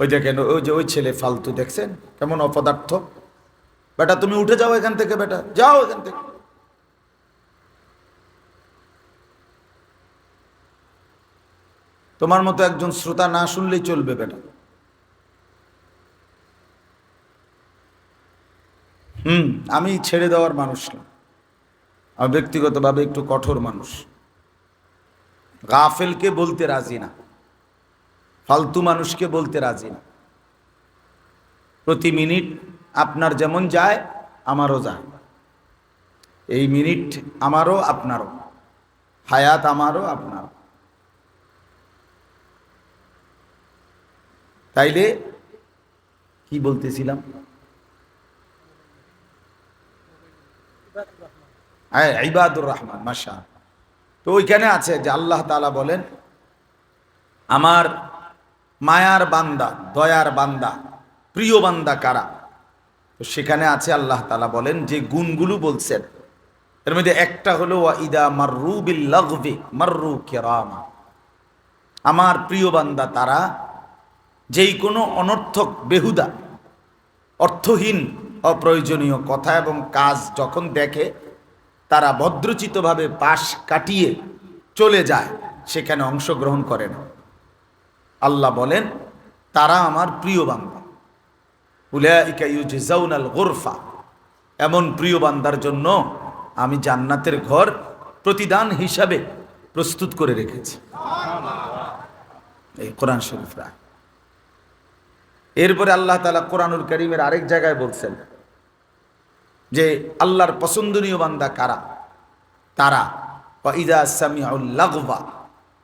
ওই দেখেন ওই যে ওই ছেলে ফালতু, দেখছেন? কেমন অপদার্থ। বেটা, তুমি উঠে যাও এখান থেকে, বেটা। যাও এখান থেকে। তোমার মতো একজন শ্রোতা না শুনলেই চলবে, বেটা। হুম, আমি ছেড়ে দেওয়ার মানুষ না। আমি ব্যক্তিগতভাবে একটু কঠোর মানুষ। গাফেলকে বলতে রাজি না। ফালতু মানুষকে বলতে রাজি না। প্রতি মিনিট আপনার যেমন যায়, আমারও যায়। এই মিনিট আমারও, আপনারও। হায়াত আমারও, আপনারও। তাইলে কি বলতেছিলাম? হ্যাঁ ইবাদুর রহমান মাসা তো ওইখানে আছে যে আল্লাহ তালা বলেন, আমার মায়ার বান্দা, দয়ার বান্দা, প্রিয় বান্দা কারা? তো সেখানে আছে আল্লাহ তালা বলেন যে গুণগুলো বলছেন। এর মধ্যে একটা হলো ইদা মাররু বিল লাগবি মাররু কেরামা। আমার প্রিয় বান্দা তারা যেই কোনো অনর্থক, বেহুদা, অর্থহীন, অপ্রয়োজনীয় কথা এবং কাজ যখন দেখে, তারা ভদ্রচিতভাবে পাশ কাটিয়ে চলে যায়, সেখানে অংশগ্রহণ করে না। আল্লাহ বলেন, তারা আমার প্রিয় বান্দা। উলাইকা গোরফা এমন প্রিয় বান্দার জন্য আমি জান্নাতের ঘর প্রতিদান হিসাবে প্রস্তুত করে রেখেছি। এই কোরআন শরীফরা এরপরে আল্লাহ তালা কোরআনুল করিমের আরেক জায়গায় বলছেন যে, আল্লাহর পছন্দনীয় বান্দা কারা? তারা ইদা সামিউল্লাগবা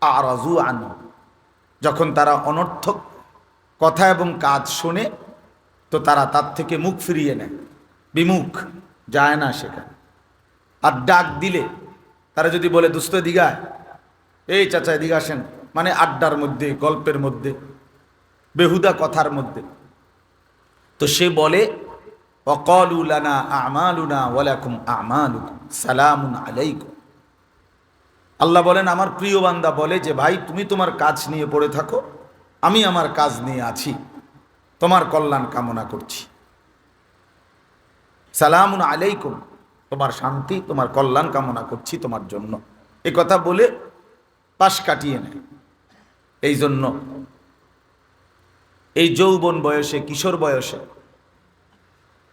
আরাজু আনু যখন তারা অনর্থক কথা এবং কাজ শোনে, তো তারা তার থেকে মুখ ফিরিয়ে নেয়। বিমুখ, যায় না সেখানে। আর ডাক দিলে, তারা যদি বলে দুস্থ দিঘায় এই চাচা, এদিকে আসেন। মানে আড্ডার মধ্যে, গল্পের মধ্যে, বেহুদা কথার মধ্যে। তো সে বলে অকলুলানা আমালুনা ওয়ালাকুম আমালুকুম সালামুন আলাইকুম। আল্লাহ বলেন, আমার প্রিয় বান্দা বলে যে, ভাই, তুমি তোমার কাজ নিয়ে পড়ে থাকো। আমি আমার কাজ নিয়ে আছি। তোমার কল্যাণ কামনা করছি। সালামুন আলাইকুম। তোমার শান্তি, তোমার কল্যাণ কামনা করছি তোমার জন্য। এ কথা বলে পাশ কাটিয়ে নেয়। এই জন্য এই যৌবন বয়সে, কিশোর বয়সে,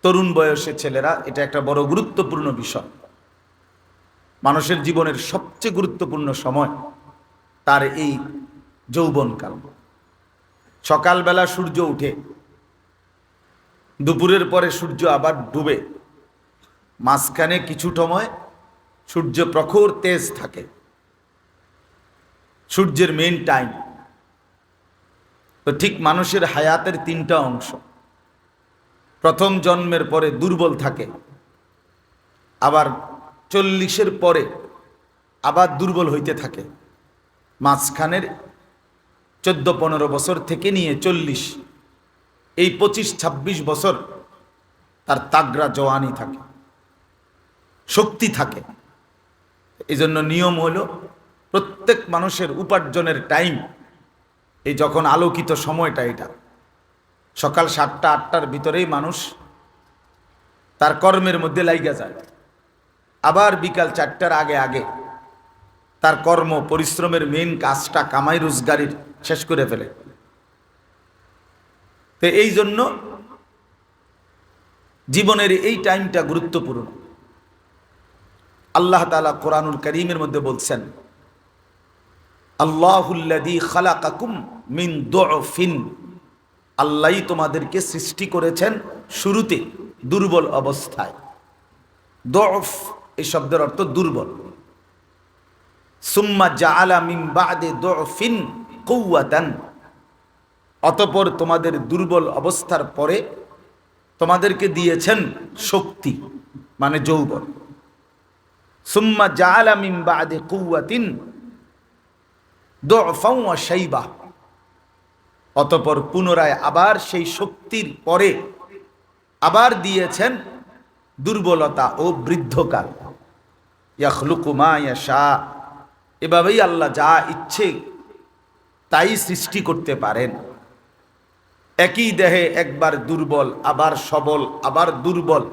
তরুণ বয়সে ছেলেরা, এটা একটা বড় গুরুত্বপূর্ণ বিষয়। মানুষের জীবনের সবচেয়ে গুরুত্বপূর্ণ সময় তার এই যৌবনকাল সকালবেলা সূর্য উঠে, দুপুরের পরে সূর্য আবার ডুবে, মাঝখানে কিছু সময় সূর্য প্রখর তেজ থাকে। সূর্যের মেন টাইম তো ঠিক মানুষের হায়াতের তিনটা অংশ। প্রথম জন্মের পরে দুর্বল থাকে, আবার চল্লিশের পরে আবার দুর্বল হইতে থাকে। মাঝখানের চোদ্দ পনেরো বছর থেকে নিয়ে চল্লিশ, এই পঁচিশ ছাব্বিশ বছর তার তাগরা জওয়ানি থাকে, শক্তি থাকে। এই জন্য নিয়ম হলো প্রত্যেক মানুষের উপার্জনের টাইম, এই যখন আলোকিত সময়টা এটা। সকাল সাতটা, আটটার ভিতরেই মানুষ তার কর্মের মধ্যে লাইগা যায়। আবার বিকাল চারটার আগে আগে তার কর্ম, পরিশ্রমের মেন কাজটা কামাই রোজগারির শেষ করে ফেলে। তো এই জন্য জীবনের এই টাইমটা গুরুত্বপূর্ণ। আল্লাহ তালা কোরআনুল করিমের মধ্যে বলছেন আল্লাহুল্লাদি খালাকাকুম মিন দোফিন আল্লাহ তোমাদেরকে সৃষ্টি করেছেন শুরুতে দুর্বল অবস্থায়। দফ এই শব্দের অর্থ দুর্বল। সুম্মা জাআলা মিন বাদে দফিন কৌয়াতান অতপর তোমাদের দুর্বল অবস্থার পরে তোমাদেরকে দিয়েছেন শক্তি মানে যৌবন। সুম্মা জাআলা মিন বাদে কৌয়াতিন দফাউ শাইবা। অতপর পুনরায় আবার সেই শক্তির পরে আবার দিয়েছেন দুর্বলতা ও বৃদ্ধকাল। ইয়াখলুকুমা ইয়াশা। এভাবেই আল্লাহ যা ইচ্ছে তাই সৃষ্টি করতে পারেন। একই দেহে একবার দুর্বল, আবার সবল, আবার দুর্বল।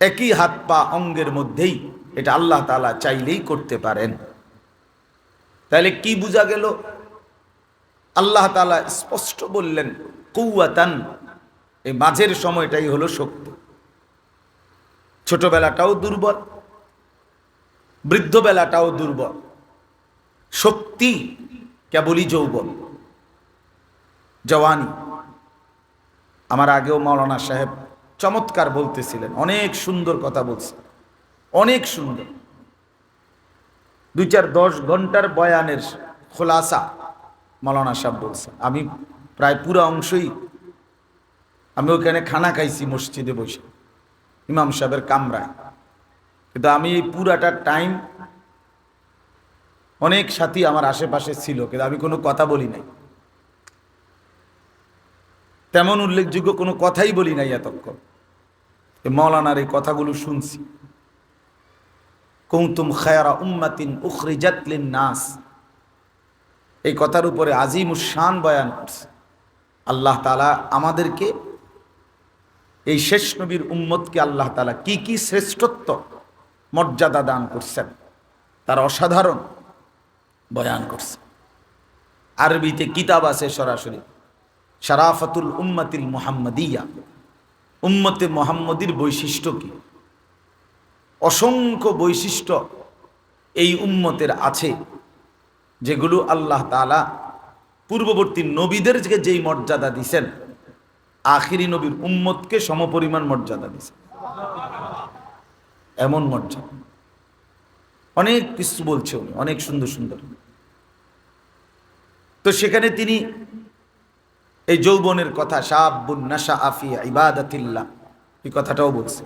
একই হাত পা অঙ্গের মধ্যেই এটা আল্লাহ তালা চাইলেই করতে পারেন। তাহলে কি বোঝা গেল? আল্লাহ তালা স্পষ্ট বললেন কৌয়াতান এই মাঝের সময়টাই হলো শক্তি। ছোটবেলাটাও দুর্বল, বৃদ্ধবেলাটাও দুর্বল। শক্তি কেবলই যৌবন। জওয়ানি, আমার আগেও মাওলানা সাহেব চমৎকার বলতেছিলেন, অনেক সুন্দর কথা বলছে অনেক সুন্দর। দুই চার দশ ঘণ্টার বয়ানের খোলাসা মাওলানা সাহেব বলছে আমি প্রায় পুরো অংশই আমি ওখানে খানা খাইছি মসজিদে বসে, ইমাম সাহেবের কামরায় কিন্তু আমি এই পুরাটা টাইম অনেক সাথী আমার আশেপাশে ছিল, কিন্তু আমি কোনো কথা বলি নাই। তেমন উল্লেখযোগ্য কোনো কথাই বলি নাই এতক্ষণ। মৌলানার এই কথাগুলো শুনছি। কৌতুম খায়ারা উম্মাতিন উখরিজাতলিন নাস এই কথার উপরে আজিম উসান বয়ান করছে। আল্লাহ তালা আমাদেরকে এই শেষ নবীর উম্মতকে আল্লাহ তালা কি কি শ্রেষ্ঠত্ব, মর্যাদা দান করছেন, তার অসাধারণ বয়ান করছে। আরবিতে কিতাব আছে সরাসরি, শারাফাতুল উম্মাতিল মুহাম্মদিয়া। উম্মতে মোহাম্মদীর বৈশিষ্ট্য কি? অসংখ্য বৈশিষ্ট্য এই উম্মতের আছে, যেগুলো আল্লাহ তালা পূর্ববর্তী নবীদের যে যেই মর্যাদা দিছেন আখিরি নবীর উম্মতকে সমপরিমাণ মর্যাদা দিছেন এমন মর্যাদা। অনেক কিছু বলছে উনি, অনেক সুন্দর সুন্দর। তো সেখানে তিনি এই যৌবনের কথা, শাহাবুন নাশা আফিয়া ইবাদাতিল্লাহ, এই কথাটাও বলছে।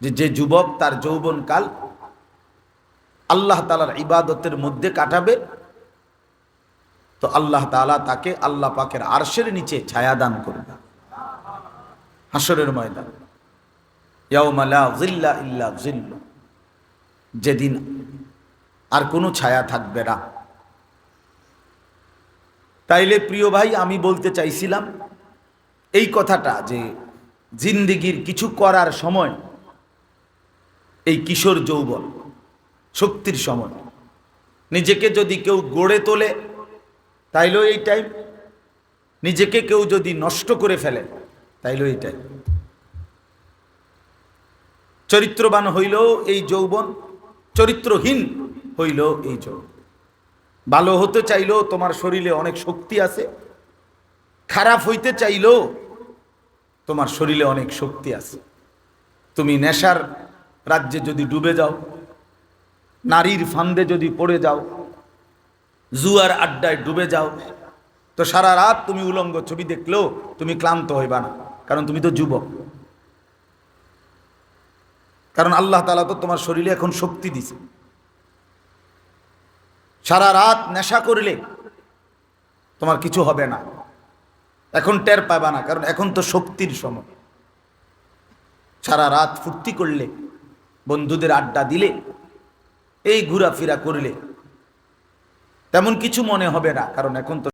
যে যে যুবক তার যৌবন কাল আল্লাহ তালার ইবাদতের মধ্যে কাটাবে তো আল্লাহ তালা তাকে আল্লাহ পাকের আরশের নিচে ছায়া দান করবে। হাসরের ময়দান। যেদিন আর কোনো ছায়া থাকবে না। তাইলে প্রিয় ভাই, আমি বলতে চাইছিলাম এই কথাটা যে জিন্দিগির কিছু করার সময়, এই কিশোর যৌবন, শক্তির সময়, নিজেকে যদি কেউ গড়ে তোলে তাইলেও এই টাইম নিজেকে কেউ যদি নষ্ট করে ফেলে, তাইলেও এই টাইম চরিত্রবান হইলেও এই যৌবন, চরিত্রহীন হইলেও এই যৌবন। ভালো হতে চাইলেও তোমার শরীরে অনেক শক্তি আছে, খারাপ হইতে চাইলেও তোমার শরীরে অনেক শক্তি আছে। তুমি নেশার রাজ্যে যদি ডুবে যাও, নারীর ফান্দে যদি পড়ে যাও জুয়ার আড্ডায় ডুবে যাও। তো সারা রাত তুমি উলঙ্গ ছবি দেখলেও তুমি ক্লান্ত হইবা না, কারণ তুমি তো যুবক। কারণ আল্লাহ তালা তো তোমার শরীরে এখন শক্তি দিছে। সারা রাত নেশা করলে তোমার কিছু হবে না। এখন টের পাবা না, কারণ এখন তো শক্তির সময়। সারা রাত ফুর্তি করলে, বন্ধুদের আড্ডা দিলে, এই ঘোরাফেরা করলে তেমন কিছু মনে হবে না কারণ এখন তো